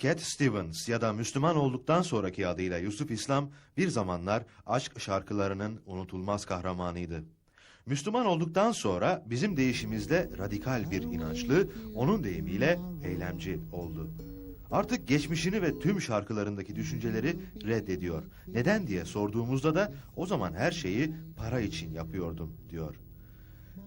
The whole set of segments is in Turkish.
Cat Stevens ya da Müslüman olduktan sonraki adıyla Yusuf İslam bir zamanlar aşk şarkılarının unutulmaz kahramanıydı. Müslüman olduktan sonra bizim deyişimizde radikal bir inançlı, onun deyimiyle eylemci oldu. Artık geçmişini ve tüm şarkılarındaki düşünceleri reddediyor. Neden diye sorduğumuzda da o zaman her şeyi para için yapıyordum diyor.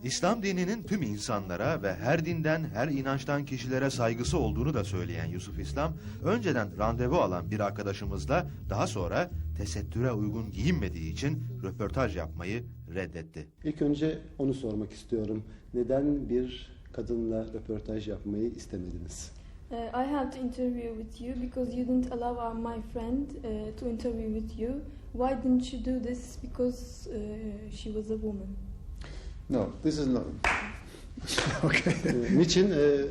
İslam dininin tüm insanlara ve her dinden, her inançtan kişilere saygısı olduğunu da söyleyen Yusuf İslam, önceden randevu alan bir arkadaşımızla daha sonra tesettüre uygun giyinmediği için röportaj yapmayı reddetti. İlk önce onu sormak istiyorum. Neden bir kadınla röportaj yapmayı istemediniz? Uh, I had to interview with you because you didn't allow uh, my friend uh, to interview with you. Why didn't you do this? Because uh, she was a woman. No, this is not. okay. Ee, Niçin? Ee,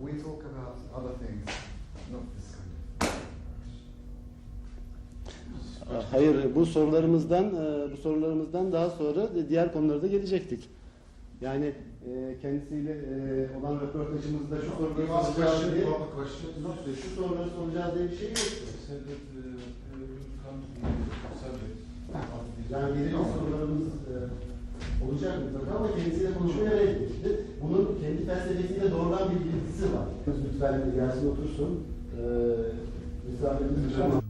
We talk about other things, not this kind of. hayır, bu sorularımızdan e, bu sorularımızdan daha sonra diğer konulara da gelecektik. Yani e, kendisiyle e, olan röportajımızda şu soruları soracağız diye, şu soruları soracağız diye bir şey yok. said that uh, uh, we'll come to the subject after the Yani belirli sorularımız e, olacak mutlaka ama kendisiyle konuşmaya reddetti. Bunun kendi felsefesiyle doğrudan bir ilgisi var. Lütfen gelsin otursun. E,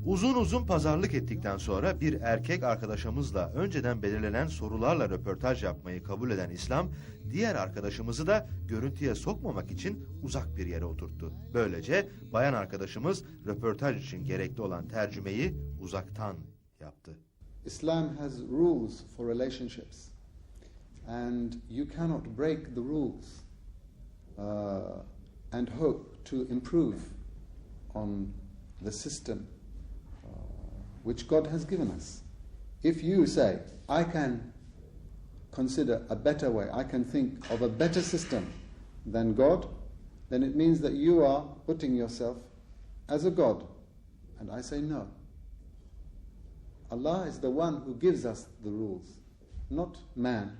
Uzun uzun pazarlık ettikten sonra bir erkek arkadaşımızla önceden belirlenen sorularla röportaj yapmayı kabul eden İslam, diğer arkadaşımızı da görüntüye sokmamak için uzak bir yere oturttu. Böylece bayan arkadaşımız röportaj için gerekli olan tercümeyi uzaktan yaptı. Islam has rules for relationships, and you cannot break the rules uh, and hope to improve on the system uh, which God has given us. If you say, I can consider a better way, I can think of a better system than God, then it means that you are putting yourself as a God. And I say no. Allah is the one who gives us the rules, not man.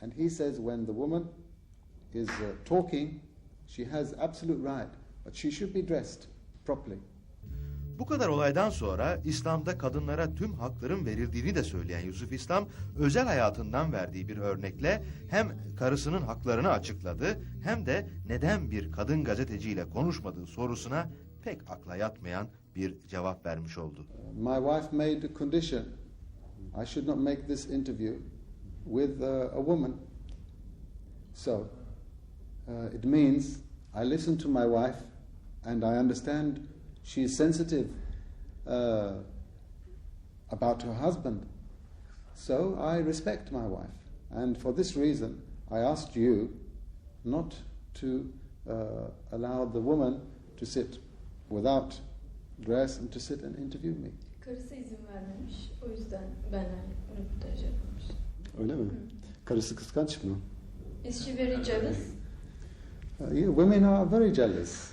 And He says when the woman is uh, talking, she has absolute right, but she should be dressed properly. Bu kadar olaydan sonra İslam'da kadınlara tüm hakların verildiğini de söyleyen Yusuf İslam, özel hayatından verdiği bir örnekle hem karısının haklarını açıkladı hem de neden bir kadın gazeteciyle konuşmadığı sorusuna pek akla yatmayan bir cevap vermiş oldu. My wife made a condition I should not make this interview with uh, a woman. So uh, it means I listen to my wife and I understand she is sensitive uh, about her husband. So I respect my wife. And for this reason, I asked you not to uh, allow the woman to sit without dress and to sit and interview me. Karısı izin vermemiş. O yüzden benle röportaj yapmamış. öyle mi? Karısı kıskanç mı? Is she very jealous? Uh, you, women are very jealous.